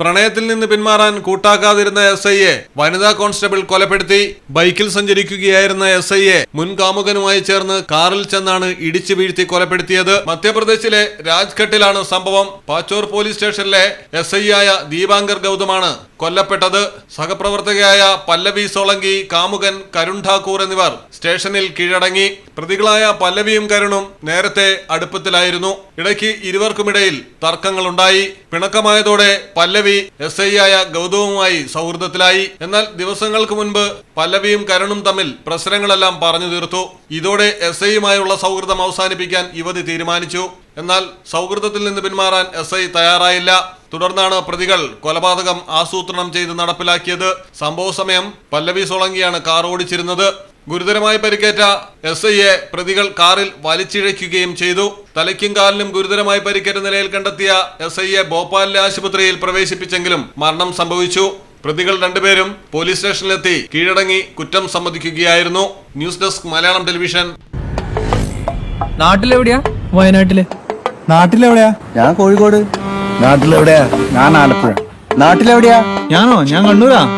പ്രണയത്തിൽ നിന്ന് പിന്മാറാൻ കൂട്ടാക്കാതിരുന്ന എസ് ഐയെ വനിതാ കോൺസ്റ്റബിൾ കൊലപ്പെടുത്തി. ബൈക്കിൽ സഞ്ചരിക്കുകയായിരുന്ന എസ് ഐയെ മുൻ കാമുകനുമായി ചേർന്ന് കാറിൽ ചെന്നാണ് ഇടിച്ചു വീഴ്ത്തി കൊലപ്പെടുത്തിയത്. മധ്യപ്രദേശിലെ രാജ്ഘട്ടിലാണ് സംഭവം. പാച്ചോർ പോലീസ് സ്റ്റേഷനിലെ എസ് ഐ ആയ ദീപാങ്കർ ഗൗതമാണ് കൊല്ലപ്പെട്ടത്. സഹപ്രവർത്തകയായ പല്ലവി സോളങ്കി കാമുകൻ കരുൺ ഠാക്കൂർ എന്നിവർ സ്റ്റേഷനിൽ കീഴടങ്ങി. പ്രതികളായ പല്ലവിയും കരുണും നേരത്തെ അടുപ്പത്തിലായിരുന്നു. ഇടയ്ക്ക് ഇരുവർക്കുമിടയിൽ തർക്കങ്ങളുണ്ടായി. പിണക്കമായതോടെ പല്ലവി എസ് ഐ ആയ ഗൗതവുമായി സൗഹൃദത്തിലായി. എന്നാൽ ദിവസങ്ങൾക്ക് മുൻപ് പല്ലവിയും കരണും തമ്മിൽ പ്രശ്നങ്ങളെല്ലാം പറഞ്ഞു തീർത്തു. ഇതോടെ എസ് ഐയുമായുള്ള സൗഹൃദം അവസാനിപ്പിക്കാൻ യുവതി തീരുമാനിച്ചു. എന്നാൽ സൗഹൃദത്തിൽ നിന്ന് പിന്മാറാൻ എസ് ഐ തയ്യാറായില്ല. തുടർന്നാണ് പ്രതികൾ കൊലപാതകം ആസൂത്രണം ചെയ്ത് നടപ്പിലാക്കിയത്. സംഭവ സമയം പല്ലവി സോളങ്കിയാണ് കാർ ഓടിച്ചിരുന്നത് ഗുരുതരമായി പരിക്കേറ്റ എസ് ഐയെ പ്രതികൾ കാറിൽ വലിച്ചിഴയ്ക്കുകയും ചെയ്തു. തലയ്ക്കും കാലിനും ഗുരുതരമായി പരിക്കേറ്റ നിലയിൽ കണ്ടെത്തിയ എസ് ഐയെ ഭോപ്പാലിലെ ആശുപത്രിയിൽ പ്രവേശിപ്പിച്ചെങ്കിലും മരണം സംഭവിച്ചു. പ്രതികൾ രണ്ടുപേരും പോലീസ് സ്റ്റേഷനിലെത്തി കീഴടങ്ങി കുറ്റം സമ്മതിക്കുകയായിരുന്നു. News desk Malayalam television. നാട്ടിലെവിടെയാ? വയനാട്ടിൽ. നാട്ടിലെവിടെയാ? ഞാൻ കോഴിക്കോട്. നാട്ടിലെവിടെയാ? ഞാൻ ആലപ്പുഴ. നാട്ടിലെവിടെയാ? ഞാനോ? ഞാൻ കണ്ണൂരാ?